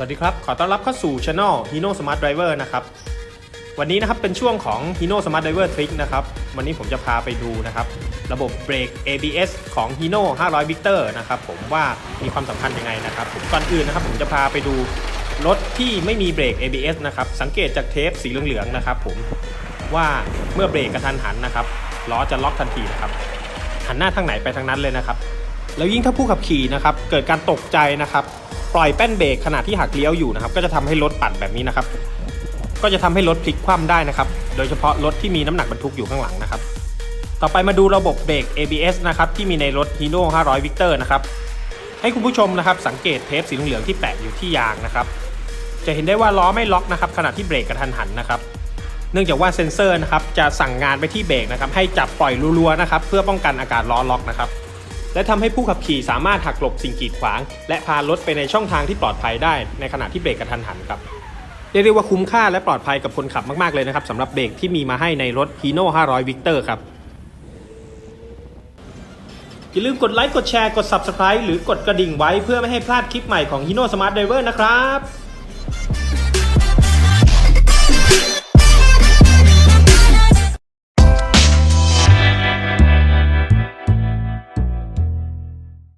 วัสดีครับ ขอต้อนรับเข้าสู่ช anel Hino Smart Driver นะครับ วันนี้นะครับเป็นช่วงของ Hino Smart Driver Trick นะครับ วันนี้ผมจะพาไปดูนะครับ ระบบเบรก ABS ของ Hino 500 Victor นะครับ ผมว่ามีความสำคัญยังไงนะครับผมก่อนอื่นนะครับผมจะพาไปดูรถที่ไม่มีเบรก ABS นะครับ สังเกตจากเทปสีเหลืองๆนะครับ ผมว่าเมื่อเบรกกระทันหันนะครับล้อจะล็อกทันทีนะครับ หันหน้าทางไหนไปทางนั้นเลยนะครับ แล้วยิ่งถ้าผู้ขับขี่นะครับ เกิดการตกใจนะครับ ปล่อยแป้นเบรกขณะที่หักเลี้ยวอยู่นะครับ ก็จะทำให้รถปัดแบบนี้นะครับ ก็จะทำให้รถพลิกคว่ำได้นะครับ โดยเฉพาะรถที่มีน้ำหนักบรรทุกอยู่ข้างหลังนะครับ ต่อไปมาดูระบบเบรก ABS นะครับที่มีในรถ Hino 500 Victor นะครับให้คุณผู้ชมนะครับสังเกตเทปสีเหลืองที่แปะอยู่ที่ยางนะครับ จะเห็นได้ว่าล้อไม่ล็อกนะครับขณะที่เบรกกระทันหันนะครับเนื่องจากว่าเซ็นเซอร์นะครับจะสั่งงานไปที่เบรกนะครับให้จับปล่อยรัวๆนะครับเพื่อป้องกันอาการล้อล็อกนะครับ และทำให้ผู้ขับขี่สามารถหักหลบสิ่งกีดขวาง และพารถไปในช่องทางที่ปลอดภัยได้ในขณะที่เบรกกระทันหันครับเรียกได้ว่าคุ้มค่าและปลอดภัยกับคนขับมาก ๆ เลยนะครับสำหรับเบรกที่มีมาให้ในรถ Hino 500 Victor ครับ อย่าลืมกดไลค์กดแชร์กด Subscribe หรือกดกระดิ่งไว้เพื่อไม่ให้พลาดคลิปใหม่ของ Hino Smart Driver นะครับ